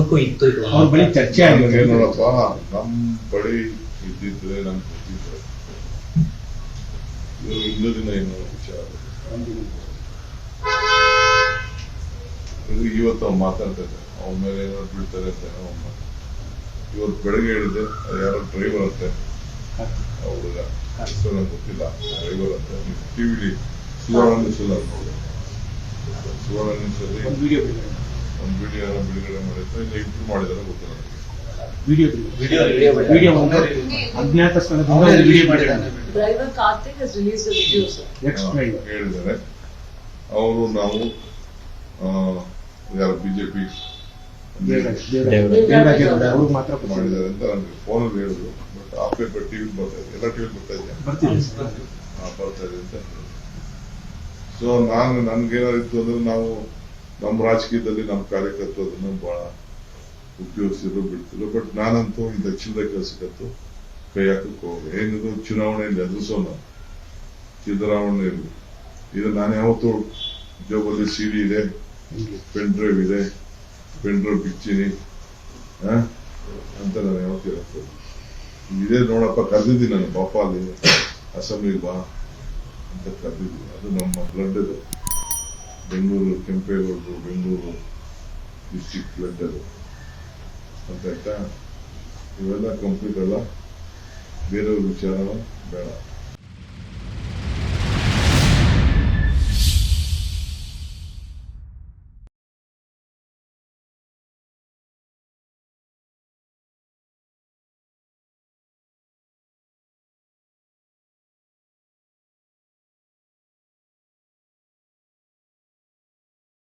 ಗಮನಕ್ಕೂ ಇತ್ತು ಇದು. ಅವ್ರ ಬಳಿ ಚರ್ಚೆ ಆಗಿದೆ. ನೋಡಪ್ಪ ನಮ್ ಬಳಿ ಇದ್ದಿದ್ರೆ ನಮ್ ಗೊತ್ತಿದ್ರೆ ಇನ್ನೂ ದಿನ ಏನೋ ವಿಚಾರ. ಇವತ್ತು ಅವ್ನು ಮಾತಾಡ್ತಾರೆ. ಅವನ ಮೇಲೆ ಏನೋ ಬೀಳ್ತಾರೆ ಅಂತ. ಇವತ್ತು ಬೆಳಗ್ಗೆ ಹೇಳಿದೆ ಅದು ಯಾರೋ ಡ್ರೈವರ್ ಅಂತೆ. ಹುಡುಗ ಹೆಸರು ನಂಗೆ ಗೊತ್ತಿಲ್ಲ. ಡ್ರೈವರ್ ಅಂತ. ಟಿವಿಲಿ ಸುವರ್ಣ ನ್ಯೂಸಲ್ಲಿ ಅದು ನೋಡಿ ಸುವರ್ಣ ನ್ಯೂಸಲ್ಲಿ ಒಂದು ವಿಡಿಯೋ ಬಿಡುಗಡೆ ಮಾಡಿದ್ರೆ ಇಲ್ಲ ಇಂಪ್ರೂವ್ ಮಾಡಿದಾರೆ ಗೊತ್ತಿಲ್ಲ ನನಗೆ ವಿಡಿಯೋ ವಿಡಿಯೋ ಅಜ್ಞಾತ ಸ್ಥಳದಿಂದ ಮಾಡಿದ್ದಾರೆ. ಎಕ್ಸ್ ಡ್ರೈವರ್ ಹೇಳಿದ್ದಾರೆ. ಅವರು ನಾವು ಆ, ಯಾರು ಬಿಜೆಪಿ ಅವರು ಅವ್ರಿಗೆ ಮಾತ್ರ. ಮಾಡಿದ್ದಾರೆ ಅಂತ ನನಗೆ ಫೋನಲ್ಲಿ ಹೇಳಿದ್ರು. ಬಟ್ ಆ ಪೇಪರ್ ಟಿವಿ ಬರ್ತಾ ಇದೆ. ಎಲ್ಲ ಟಿವಿ ಬರ್ತಾ ಇದೆ. ಬರ್ತಾ ಇದೆ ಅಂತ ಸೊ ನಾನು ನನ್ಗೇನಾರಿತ್ತು ಅಂದ್ರೆ ನಾವು ನಮ್ಮ ರಾಜಕೀಯದಲ್ಲಿ ನಮ್ಮ ಕಾರ್ಯಕರ್ತರು ಅದನ್ನ ಬಹಳ ಉಪಯೋಗಿಸಿದ್ರು, ಬಿಡ್ತಿದ್ರು. ಬಟ್ ನಾನಂತೂ ಈ ದಕ್ಷಿಣದ ಕೆಲಸಕ್ಕಂತೂ ಕೈ ಹಾಕಕ್ಕೆ ಹೋಗಿ ಏನಿದ್ರು ಚುನಾವಣೆಯಲ್ಲಿ ಎದುರಿಸೋಣ ಸಿದ್ದರಾಮಣ್ಣ ಇರಲಿ. ಇದು ನಾನು ಯಾವತ್ತೂ ಜೋಬಲ್ಲಿ ಸಿಡಿ ಇದೆ ಪೆನ್ ಡ್ರೈವ್ ಇದೆ ಪೆನ್ ಡ್ರೈವ್ ಬಿಚ್ಚಿನಿ? ಅಂತ ನಾನು ಯಾವತ್ತೂ ಹೇಳ್ತೇನೆ ಇದೇ ನೋಡಪ್ಪ, ಕರೆದಿದ್ದೀನಿ ನಾನು, ಪಾಪ ಅಲ್ಲಿ ಅಸೆಂಬ್ಲಿಗೆ ಬಾ ಅಂತ ಕರೆದಿದ್ದೀನಿ. ಅದು ನಮ್ಮ ಬ್ಲಡ್ ಇದು. ಬೆಂಗಳೂರು ಕೆಂಪೇಗೌಡರು ಬೆಂಗಳೂರು ಡಿಸ್ಟಿಕ್ ಲೆಡ್ಡರು ಅಂತ ಆಯ್ತಾ ಇವೆಲ್ಲ ಅಲ್ಲ ಬೇರೆಯವ್ರ ವಿಚಾರ ಬೇಡ.